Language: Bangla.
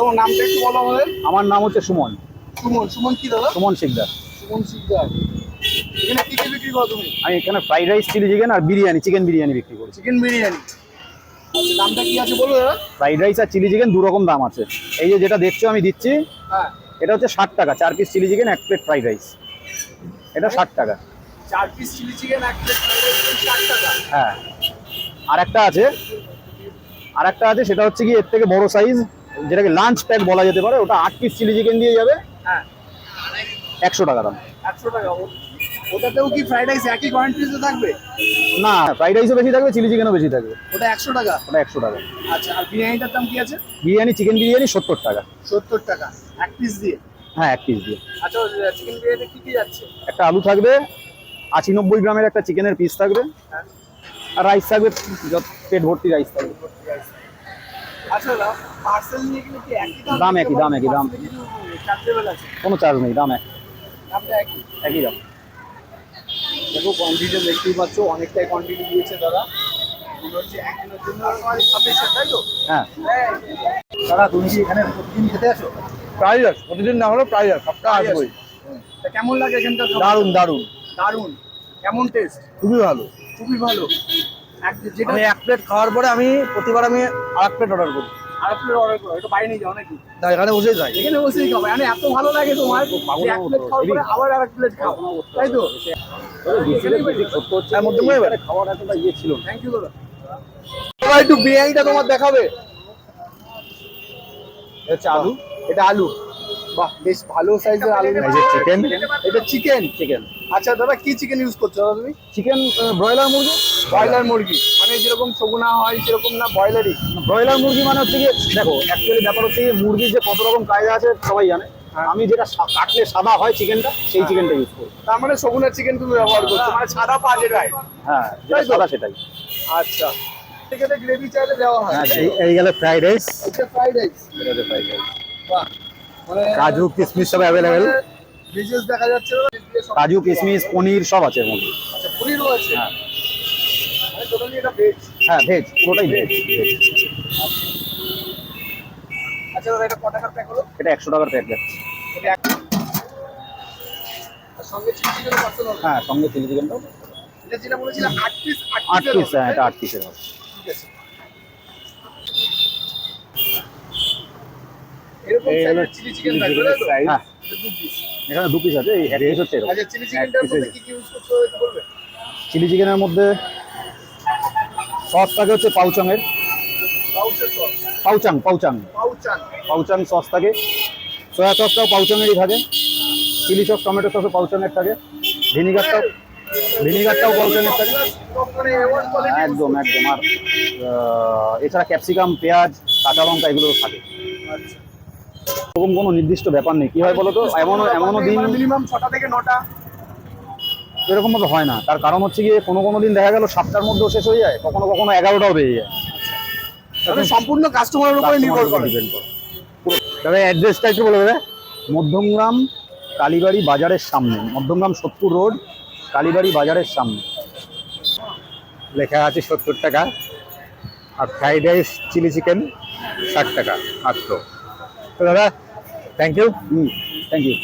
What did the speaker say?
তোমার নামটা একটু বলো আমাদের। আমার নাম হচ্ছে সুমন। সুমন সুমন কি দাদা? সুমন শিকদার। সুমন সিকদার এখানে কি কি বিক্রি করো তুমি? আমি এখানে ফ্রাইড রাইস চিলি চিকেন আর বিরিয়ানি চিকেন বিরিয়ানি বিক্রি করছি। চিকেন বিরিয়ানি। আচ্ছা দামটা কি আছে বলো দাদা? ফ্রাইড রাইস আর চিলি চিকেন দু রকম দাম আছে। এই যে যেটা দেখছ আমি দিচ্ছি হ্যাঁ। এটা হচ্ছে ষাট টাকা চার পিস চিলি চিকেন এক প্লেট ফ্রাইড রাইস। এটা ষাট টাকা। চার পিস চিলি চিকেন এক প্লেট ষাট টাকা। হ্যাঁ। আর একটা আছে আর একটা আছে সেটা হচ্ছে কি এর থেকে বড় সাইজ যেটাকে লাঞ্চ প্যাক বলা যেতে পারে ওটা আট পিস চিলি চিকেন দিয়ে যাবে। হ্যাঁ। একশো টাকা দাম। একশো টাকা। ওটাতেও কি ফ্রাইড রাইস একই কোয়ান্টিটিতে থাকবে? না ফ্রাইড রাইসও বেশি থাকবে চিলি চিকেনও বেশি থাকবে। ওটা একশো টাকা? ওটা একশো টাকা। আচ্ছা আর বিরিয়ানিটার দাম কি আছে? বিরিয়ানি চিকেন বিরিয়ানি সত্তর টাকা। সত্তর টাকা। এক পিস দিয়ে? হ্যাঁ এক পিস দিয়ে। আচ্ছা চিকেন বিরিয়ানি কি কি যাচ্ছে? একটা আলু থাকবে আশি নব্বই গ্রামের একটা চিকেনের পিস থাকবে। হ্যাঁ। আর রাইস থাকবে যত পেট ভর্তি রাইস থাকবে পার্সেল নিয়ে গেলে কি একই দাম একই, দাম? একই, দাম। আছে। কোনো চার্জ নেই দাম একই। একই দাম। দেখো কোয়ান্টিটি দেখতেই পাচ্ছ অনেকটাই কোয়ান্টিটি দিয়েছে দাদা এগুলো হচ্ছে একদিনের জন্য সাফিসিয়েন্ট তাই তো? হ্যাঁ। দাদা তুমি কি এখানে প্রতিদিন খেতে আসো? প্রাইস প্রতিদিন না হলেও প্রাইস সপ্তাহে আসবোই। তা কেমন লাগে এখানকার খাবার? দারুণ দারুণ দারুণ কেমন টেস্ট খুবই ভালো। খুবই ভালো। আমি এক প্লেট খাওয়ার পরে আমি প্রতিবার আমি আর এক প্লেট অর্ডার করি। আর প্লেট অর্ডার করো এটা বাইরে নিয়ে যাও নাকি? তা এখানে বসেই যাই এখানে বসেই খাও মানে এত ভালো লাগে তোমার যে এক প্লেট খাওয়ার পরে আবার আর প্লেট খাও তাই তো? খাওয়ার এতটা ইয়ে ছিল থ্যাংক ইউ দাদা একটু বিরিয়ানিটা তোমার দেখাবে। আলু। এটা আলু। বাহ বেশ ভালো সাইজের আলু যে এটা চিকেন চিকেন আচ্ছা দাদা কি চিকেন ইউজ করছ দাদা তুমি? চিকেন ব্রয়লার মুরগি। ব্রয়লার মুরগি। মানে যেরকম সগুনা হয় সেরকম না ব্রয়লারই ব্রয়লার মুরগি মানে হচ্ছে কি দেখো অ্যাকচুয়ালি ব্যাপার হচ্ছে মুরগির যে কত রকম কায়দা আছে সবাই জানে। হ্যাঁ। আমি যেটা কাটলে সাদা হয় চিকেনটা সেই চিকেনটা ইউজ করি। তার মানে সগুনা চিকেন তুমি ব্যবহার করছ মানে সাদা পা যেটাই হ্যাঁ সাদা সেটাই। আচ্ছা। সেক্ষেত্রে গ্রেভি চাইলে দেওয়া হয়। হ্যাঁ এই গেলে ফ্রাইড রাইস এটা ফ্রাইড রাইস এটা ফ্রাইড রাইস বাহ। কাজু কিশমিশ সব অ্যাভেলেবেল দেখা যাচ্ছে কাজু কিশমিশ পনির সব আছে এর মধ্যে। আচ্ছা পনিরও আছে হ্যাঁ। মানে ভেজ হ্যাঁ ভেজ পুরোটাই ভেজ আচ্ছা দাদা এটা ক টাকার প্যাক হলো? এটা একশো টাকার প্যাক যাচ্ছে। হ্যাঁ সঙ্গে চিলি চিকেনটাও। আট পিস আট পিস হ্যাঁ এটা আট পিসের হবে। ঠিক আছে। এই হলো চিলি চিকেন থাকবে তাই তো? হ্যাঁ। এখানে দু পিস আছে এই এক পিস হচ্ছে আচ্ছা চিলি চিকেনটার মধ্যে কি কি ইউজ করতে হবে একটু বলবে? চিলি চিকেনের মধ্যে সস থাকে হচ্ছে পাউচংয়ের। পাউচের সস পাউচাং পাউচাং। পাউচাং। সস থাকে। সয়া সসটাও পাউচাংয়েরই থাকে। চিলি সস টমেটো সসও পাউচাংয়ের থাকে। ভিনিগারটাও ভিনিগারটাও পাউচাংয়ের থাকে। মানে A1 quality একদম একদম। আর এছাড়া ক্যাপসিকাম পেঁয়াজ কাঁচা লঙ্কা এগুলো থাকে। আচ্ছা। এরকম কোনো নির্দিষ্ট ব্যাপার নেই। কি হয় বলো তো এমনও এমনও দিন মিনিমাম ছটা থেকে নটা। এরকম ভাবে হয় না। তার কারণ হচ্ছে গিয়ে কোনো কোনো দিন দেখা গেল সাতটার মধ্যেও শেষ হয়ে যায় কখনো কখনো এগারোটাও বেজে যায়। সম্পূর্ণ কাস্টমারের উপরে নির্ভর করে। ডিপেন্ড করে। তবে অ্যাড্রেসটা একটু বলে দেবে? মধ্যমগ্রাম কালীবাড়ি বাজারের সামনে। মধ্যমগ্রাম সত্তর রোড কালীবাড়ি বাজারের সামনে। লেখা আছে সত্তর টাকা। আর ফ্রাইড রাইস চিলি চিকেন ষাট টাকা মাত্র। তো দাদা thank you hmm thank you